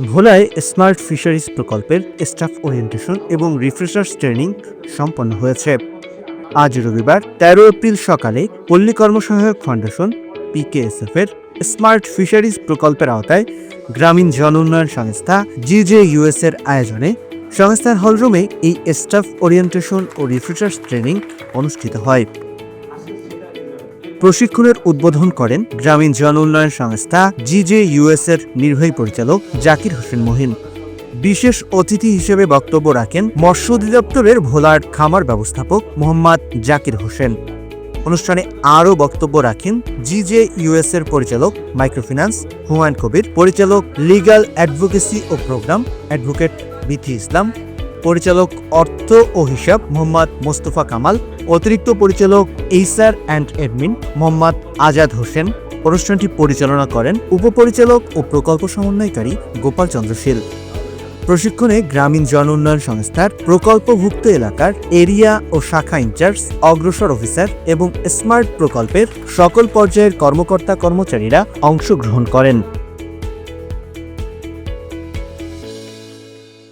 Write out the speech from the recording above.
ভোলায় smart fisheries প্রকল্পের staff orientation এবং রিফ্রেশার্স ট্রেনিং সম্পন্ন হয়েছে। আজ রবিবার, তেরো এপ্রিল সকালে পল্লী কর্মসহায়ক ফাউন্ডেশন পিকেএসএফ এর স্মার্ট ফিশারিজ প্রকল্পের আওতায় গ্রামীণ জন উন্নয়ন সংস্থা জিজে ইউএস এর আয়োজনে সংস্থার হলরুমে এই স্টাফ ওরিয়েন্টেশন ও রিফ্রেশার্স ট্রেনিং অনুষ্ঠিত হয়। প্রশিক্ষণের উদ্বোধন করেন গ্রামীণ জন উন্নয়ন সংস্থা জিজে ইউএস এর নির্বাহী পরিচালক জাকির হোসেন মহিন। বিশেষ অতিথি হিসেবে বক্তব্য রাখেন মৎস্য অধিদপ্তরের ভোলার খামার ব্যবস্থাপক মোহাম্মদ জাকির হোসেন। অনুষ্ঠানে আরও বক্তব্য রাখেন জিজে ইউএস এর পরিচালক মাইক্রোফিন্যান্স হুমায়ুন কবির, পরিচালক লিগ্যাল অ্যাডভোকেসি ও প্রোগ্রাম অ্যাডভোকেট বিথি ইসলাম পরিচালক অর্থ ও হিসাব মোহাম্মদ মোস্তফা কামাল, অতিরিক্ত পরিচালক HR and admin Mohammad Azad Hossain. অনুষ্ঠানটি পরিচালনা করেন উপপরিচালক ও প্রকল্প সমন্বয়কারী গোপাল চন্দ্র শীল। প্রশিক্ষণে গ্রামীণ জন উন্নয়ন সংস্থার প্রকল্পভুক্ত এলাকার এরিয়া ও শাখা ইনচার্জ, অগ্রসর অফিসার এবং স্মার্ট প্রকল্পের সকল পর্যায়ের কর্মকর্তা কর্মচারীরা অংশগ্রহণ করেন।